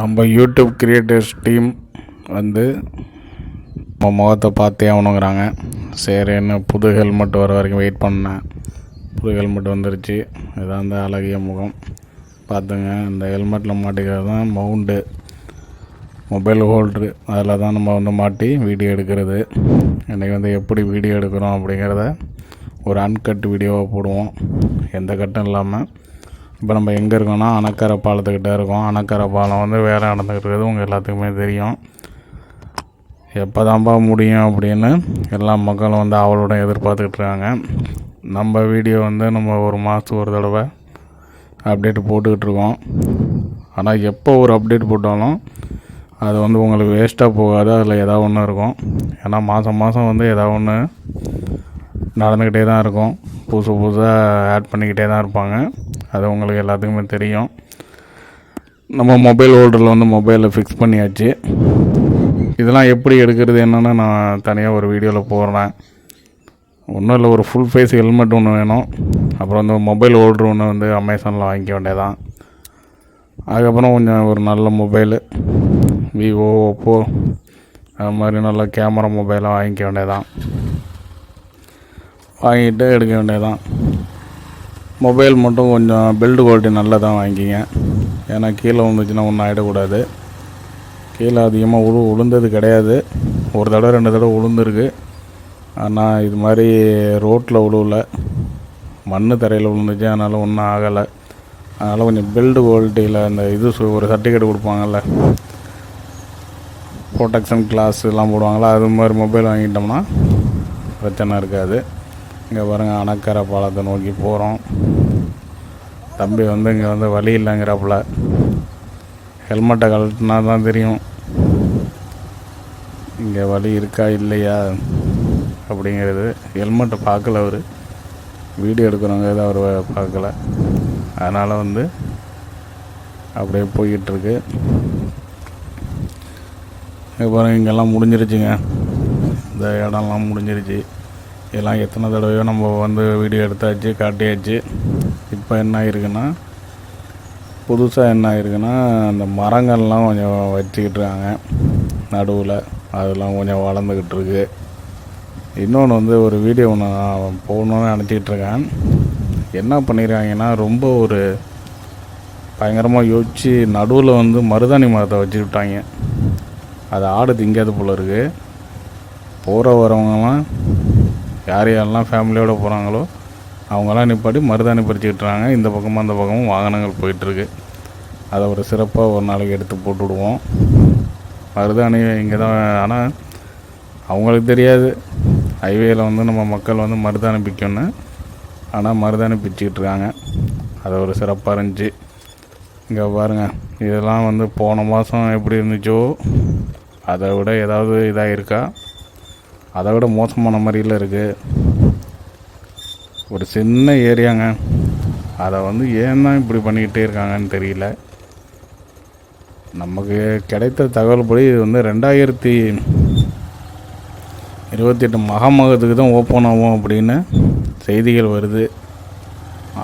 நம்ம YouTube creators team வந்து நம்ம முகத்தை பார்த்தே ஆகணுங்கிறாங்க சரின்னு புது ஹெல்மெட் வர வரைக்கும் வெயிட் பண்ணேன். புது ஹெல்மெட் வந்துருச்சு. இதான் அந்த அழகிய முகம். பார்த்துங்க இந்த ஹெல்மெட்டில் மாட்டிக்கிறது தான் மவுண்டு மொபைல் ஹோல்ட்ரு அதில் தான் நம்ம வந்து மாட்டி வீடியோ எடுக்கிறது. இன்றைக்கி வந்து எப்படி வீடியோ எடுக்கிறோம் அப்படிங்கிறத ஒரு அன்கட் வீடியோவாக போடுவோம். எந்த கட்டும் இல்லாமல் இப்போ நம்ம எங்கே இருக்கோம்னா அணக்கரை பாலத்துக்கிட்ட இருக்கோம். அணக்கரை பாலம் வந்து வேலை நடந்துக்கிட்டு இருக்குது உங்கள் எல்லாத்துக்குமே தெரியும். எப்போ தான்ப்பா முடியும் அப்படின்னு எல்லா மக்களும் வந்து அவளோட எதிர்பார்த்துக்கிட்டு இருக்காங்க. நம்ம வீடியோ வந்து நம்ம ஒரு மாதத்துக்கு ஒரு தடவை அப்டேட் போட்டுக்கிட்டு இருக்கோம். ஆனால் எப்போ ஒரு அப்டேட் போட்டாலும் அது வந்து உங்களுக்கு வேஸ்ட்டாக போகாது. அதில் ஏதாவது ஒன்று இருக்கும். ஏன்னா மாதம் மாதம் வந்து ஏதாவது ஒன்று நடந்துக்கிட்டே தான் இருக்கும். புதுசு புதுசாக ஆட் பண்ணிக்கிட்டே தான் இருப்பாங்க. அது உங்களுக்கு எல்லாத்துக்குமே தெரியும். நம்ம மொபைல் ஹோல்டரில் வந்து மொபைலில் ஃபிக்ஸ் பண்ணியாச்சு. இதெல்லாம் எப்படி எடுக்கிறது என்னென்னு நான் தனியாக ஒரு வீடியோவில் போடுறேன். ஒன்றும் இல்லை ஒரு ஃபுல் ஃபேஸ் ஹெல்மெட் ஒன்று வேணும். அப்புறம் வந்து மொபைல் ஹோல்டர் ஒன்று வந்து அமேசானில் வாங்கிக்க வேண்டியதான் அதுக்கப்புறம் கொஞ்சம் ஒரு நல்ல மொபைலு விவோ ஓப்போ அது மாதிரி நல்ல கேமரா மொபைலாக வாங்கிக்க வேண்டியதான் வாங்கிட்டு எடுக்க வேண்டியதான் மொபைல் மட்டும் கொஞ்சம் பில்டு குவாலிட்டி நல்லா தான் வாங்கிக்கிங்க ஏன்னா கீழே விழுந்துச்சுன்னா ஒன்றும் ஆகிடக்கூடாது கீழே அதிகமாக உழு உளுந்தது கிடையாது. ஒரு தடவை ரெண்டு தடவை உளுந்துருக்கு. ஆனால் இது மாதிரி ரோட்டில் உழுவல. மண் தரையில் விழுந்துச்சு அதனால் ஒன்றும் ஆகலை. அதனால் கொஞ்சம் பில்டு குவாலிட்டியில் அந்த இது சு- ஒரு சர்டிஃபிகேட் கொடுப்பாங்கல்ல. ப்ரொடெக்ஷன் கிளாஸ் எல்லாம் போடுவாங்களா அது மாதிரி மொபைல் வாங்கிட்டோம்னா பிரச்சனை இருக்காது. இங்கே பாருங்கள் அணக்கரை பாலத்தை நோக்கி போகிறோம் தம்பி வந்து இங்கே வந்து வழி இல்லைங்கிறப்பில். ஹெல்மெட்டை கழட்டினா தான் தெரியும். இங்கே வழி இருக்கா இல்லையா அப்படிங்கிறது. ஹெல்மெட்டை பார்க்கல அவர். வீடியோ எடுக்கிறவங்க எதுவும் அவர் பார்க்கல. அதனால் வந்து அப்படியே போய்கிட்டுருக்கு இங்கே பாருங்க இங்கெல்லாம் முடிஞ்சிருச்சுங்க. இந்த இடம்லாம் முடிஞ்சிருச்சு. இதெல்லாம் எத்தனை தடவையோ நம்ம வந்து வீடியோ எடுத்தாச்சு காட்டியாச்சு. இப்போ என்ன ஆயிருக்குன்னா புதுசாக என்ன ஆயிருக்குன்னா அந்த மரங்கள்லாம் கொஞ்சம் வச்சுக்கிட்டு இருக்காங்க. நடுவில் அதெல்லாம் கொஞ்சம் வளர்ந்துக்கிட்டு இருக்கு. இன்னொன்று வந்து ஒரு வீடியோ ஒன்று நான் போகணுன்னு நினச்சிக்கிட்டு இருக்கேன். என்ன பண்ணியிருக்காங்கன்னா ரொம்ப ஒரு பயங்கரமாக யோசித்து நடுவில் வந்து மருதாணி மரத்தை வச்சு விட்டாங்க. அது ஆடு திங்காது போல இருக்குது போகிற வரவங்கலாம் யார் யாரெல்லாம் ஃபேமிலியோடு போகிறாங்களோ அவங்களாம் நிப்பாட்டி மருதாணி பறிச்சுக்கிட்டுறாங்க இந்த பக்கமும் அந்த பக்கமும் வாகனங்கள் போயிட்டுருக்கு. அதை ஒரு சிறப்பாக ஒரு நாளைக்கு எடுத்து போட்டு விடுவோம். மருதாணி இங்கே தான் ஆனால் அவங்களுக்கு தெரியாது. ஹைவேயில் வந்து நம்ம மக்கள் வந்து மருதாணி பிக்கணும்னு ஆனால் மருதாணி பிச்சுக்கிட்டு இருக்காங்க. அது ஒரு சிறப்பாக இருந்துச்சு. இங்கே பாருங்கள் இதெல்லாம் வந்து போன மாதம் எப்படி இருந்துச்சோ அதை விட ஏதாவது இதாக இருக்கா அதை விட மோசமான மாதிரியில் இருக்குது ஒரு சின்ன ஏரியாங்க. அதை வந்து ஏன் தான் இப்படி பண்ணிக்கிட்டே இருக்காங்கன்னு தெரியல. நமக்கு கிடைத்த தகவல் படி இது வந்து ரெண்டாயிரத்தி இருபத்தெட்டு மகாமகத்துக்கு தான் ஓப்பன் ஆகும் அப்படின்னு செய்திகள் வருது.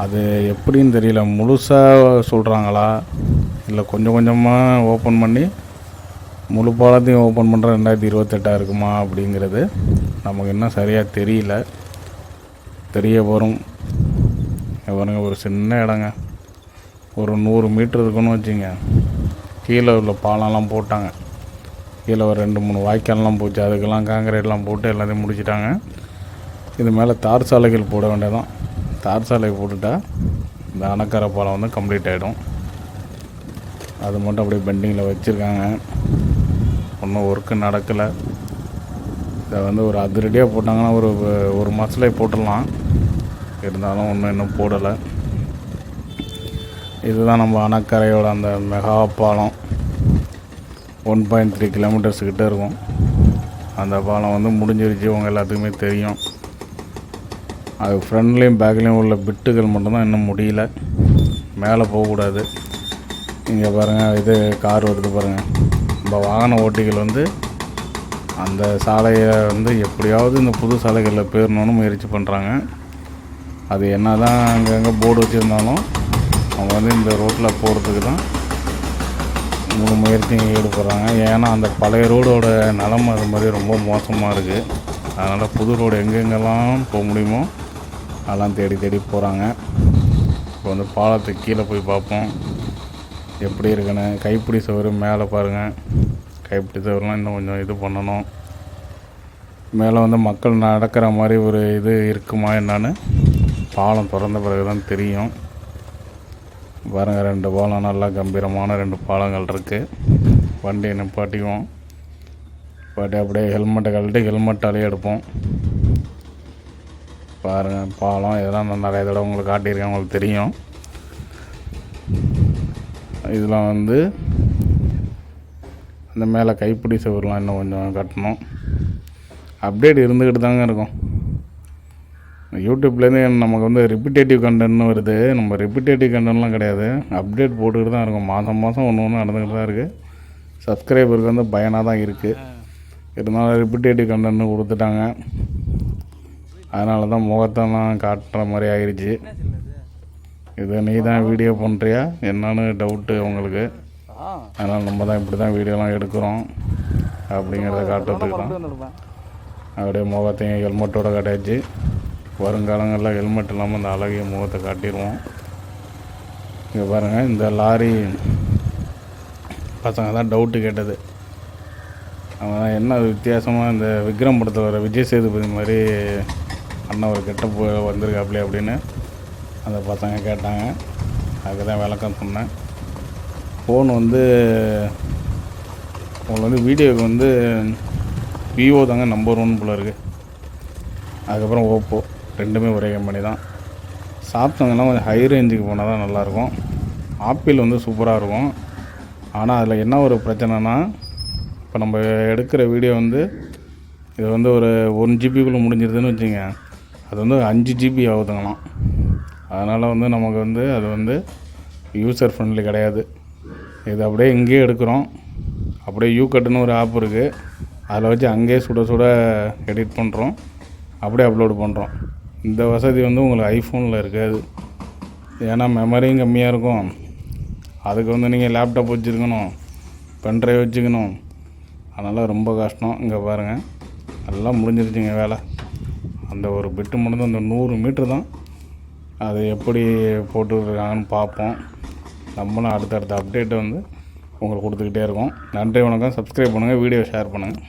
அது எப்படின்னு தெரியல. முழுசாக சொல்கிறாங்களா இல்லை கொஞ்சம் கொஞ்சமாக ஓப்பன் பண்ணி முழு பாலத்தையும் ஓப்பன் பண்ணுற ரெண்டாயிரத்தி இருபத்தெட்டாக இருக்குமா அப்படிங்கிறது நமக்கு இன்னும் சரியாக தெரியல. தெரிய வரும். பாருங்க ஒரு சின்ன இடங்க. ஒரு நூறு மீட்ரு இருக்குன்னு வச்சுங்க. கீழே உள்ள பாலம்லாம் போட்டாங்க. கீழே ஒரு ரெண்டு மூணு வாய்க்கால்லாம் போச்சு. அதுக்கெல்லாம் காங்கிரீட்லாம் போட்டு எல்லாத்தையும் முடிச்சிட்டாங்க. இது மேலே தார் சாலைகள் போட வேண்டியதான் தார் சாலை போட்டுட்டா இந்த அணக்கரை பாலம் வந்து கம்ப்ளீட் ஆகிடும் அது மட்டும் அப்படியே பெண்டிங்கில் வச்சுருக்காங்க. ஒன்றும் ஒர்க்கு நடக்கலை. இதை வந்து ஒரு அதிரடியாக போட்டாங்கன்னா ஒரு ஒரு மாதத்துலேயே போட்டுடலாம். இருந்தாலும் ஒன்றும் இன்னும் போடலை. இதுதான் நம்ம அணக்கரையோட அந்த மெகா பாலம். ஒன் பாயிண்ட் த்ரீ கிலோமீட்டர்ஸ் கிட்டே இருக்கும். அந்த பாலம் வந்து முடிஞ்சிருச்சு உங்கள் எல்லாத்துக்குமே தெரியும். அது ஃப்ரண்ட்லேயும் பேக்லேயும் உள்ள பிட்டுகள் மட்டும்தான் இன்னும் முடியல. மேலே போகக்கூடாது. இங்கே பாருங்கள் இது கார் வருது பாருங்கள் நம்ம வாகன ஓட்டிகள் வந்து அந்த சாலையை வந்து எப்படியாவது இந்த புது சாலைகளில் பேரணும்னு முயற்சி பண்ணுறாங்க அது என்ன தான் அங்கங்கே போர்டு வச்சுருந்தாலும் அவங்க வந்து இந்த ரோட்டில் போகிறதுக்கு தான் மூணு முயற்சியும் ஈடுபடுறாங்க. ஏன்னா அந்த பழைய ரோடோட நிலமை அது மாதிரி ரொம்ப மோசமாக இருக்குது அதனால் புது ரோடு எங்கெங்கெல்லாம் போக முடியுமோ அதெல்லாம் தேடி தேடி போகிறாங்க இப்போ வந்து பாலத்துக்கு கீழே போய் பார்ப்போம். எப்படி இருக்குன்னு கைப்பிடி சோறு மேலே பாருங்கள் கைப்பிடி சோறுலாம் இன்னும் கொஞ்சம் இது பண்ணணும். மேலே வந்து மக்கள் நடக்கிற மாதிரி ஒரு இது இருக்குமா என்னன்னு பாலம் திறந்த பிறகு தான் தெரியும். பாருங்கள் ரெண்டு பாலம் நல்லா கம்பீரமான ரெண்டு பாலங்கள் இருக்குது வண்டியை நிப்பாட்டிக்குவோம். பாட்டி அப்படியே ஹெல்மெட்டை கழட்டி ஹெல்மெட்டாலே எடுப்போம். பாருங்கள் பாலம் இதெல்லாம் நான் நிறைய தடவை உங்களுக்கு காட்டியிருக்கேன் உங்களுக்கு தெரியும். இதெல்லாம் வந்து அந்த மேலே கைப்பிடி சுவர்லாம் இன்னும் கொஞ்சம் கட்டணும். அப்டேட் இருந்துக்கிட்டு தாங்க இருக்கும். யூடியூப்லேருந்து நமக்கு வந்து ரிப்பிட்டேட்டிவ் கண்டென்ட்னு வருது. நம்ம ரிப்பிட்டேட்டிவ் கண்டென்ட்லாம் கிடையாது. அப்டேட் போட்டுக்கிட்டு தான் இருக்கும். மாதம் மாதம் ஒன்று ஒன்று நடந்துக்கிட்டு தான் இருக்குது சப்ஸ்கிரைபருக்கு வந்து பயனாக தான் இருக்குது இருந்தாலும் ரிப்பிட்டேட்டிவ் கண்டென்ட் கொடுத்துட்டாங்க. அதனால தான் முகத்தெல்லாம் காட்டுற மாதிரி ஆயிடுச்சு இது நீ தான் வீடியோ பண்ணுறியா என்னன்னு டவுட்டு உங்களுக்கு. அதனால் நம்ம தான் இப்படி தான் வீடியோலாம் எடுக்கிறோம். அப்படிங்கிறத காட்டுறதுக்கு அப்படியே முகத்தையும் ஹெல்மெட்டோட காட்டியாச்சு. வருங்காலங்களில் ஹெல்மெட் இல்லாமல் அந்த அழகிய முகத்தை காட்டிடுவோம். இங்கே பாருங்கள் இந்த லாரி பசங்க தான் டவுட்டு கேட்டது. அவன் தான் என்ன வித்தியாசமாக இந்த விக்ரம் படத்தில் வர விஜய் சேதுபதி மாதிரி அண்ணன் ஒரு கெட்ட வந்திருக்காப்லே அப்படின்னு அந்த பசங்க கேட்டாங்க. அதுக்கு தான் விளக்கம் சொன்னேன். ஃபோன் வந்து உங்களுக்கு வந்து வீடியோவுக்கு வந்து விவோ தாங்க நம்பர் ஒன் போல் இருக்குது அதுக்கப்புறம் ஓப்போ ரெண்டுமே ஒரே கம்பெனி தான். சாம்சங்லாம் கொஞ்சம் ஹை ரேஞ்சுக்கு போனால் தான் நல்லாயிருக்கும். ஆப்பிள் வந்து சூப்பராக இருக்கும். ஆனால் அதில் என்ன ஒரு பிரச்சனைனா இப்போ நம்ம எடுக்கிற வீடியோ வந்து இது வந்து ஒரு ஒன் ஜிபிக்குள்ளே முடிஞ்சிருதுன்னு வச்சுங்க அது வந்து அஞ்சு ஜிபி ஆகுதுங்களாம். அதனால் வந்து நமக்கு வந்து அது வந்து யூசர் ஃப்ரெண்ட்லி கிடையாது. இது அப்படியே இங்கேயே எடுக்கிறோம். அப்படியே யூ கட்டுன்னு ஒரு ஆப் இருக்குது அதில் வச்சு அங்கேயே சுட சுட எடிட் பண்ணுறோம் அப்படியே அப்லோடு பண்ணுறோம் இந்த வசதி வந்து உங்களுக்கு ஐஃபோனில் இருக்காது. ஏன்னா மெமரியும் கம்மியாக இருக்கும். அதுக்கு வந்து நீங்கள் லேப்டாப் வச்சுருக்கணும். பென்ட்ரைவ் வச்சுக்கணும். அதனால் ரொம்ப கஷ்டம். இங்கே பாருங்கள் எல்லாம் முடிஞ்சிருச்சுங்க வேலை. அந்த ஒரு பிட்டு மட்டும் அந்த நூறு மீட்ரு தான். அது எப்படி போட்டுருக்காங்கன்னு பார்ப்போம். நம்மளும் அடுத்தடுத்த அப்டேட்டை வந்து உங்களுக்கு கொடுத்துக்கிட்டே இருக்கோம். நன்றி வணக்கம். சப்ஸ்கிரைப் பண்ணுங்கள் வீடியோ ஷேர் பண்ணுங்கள்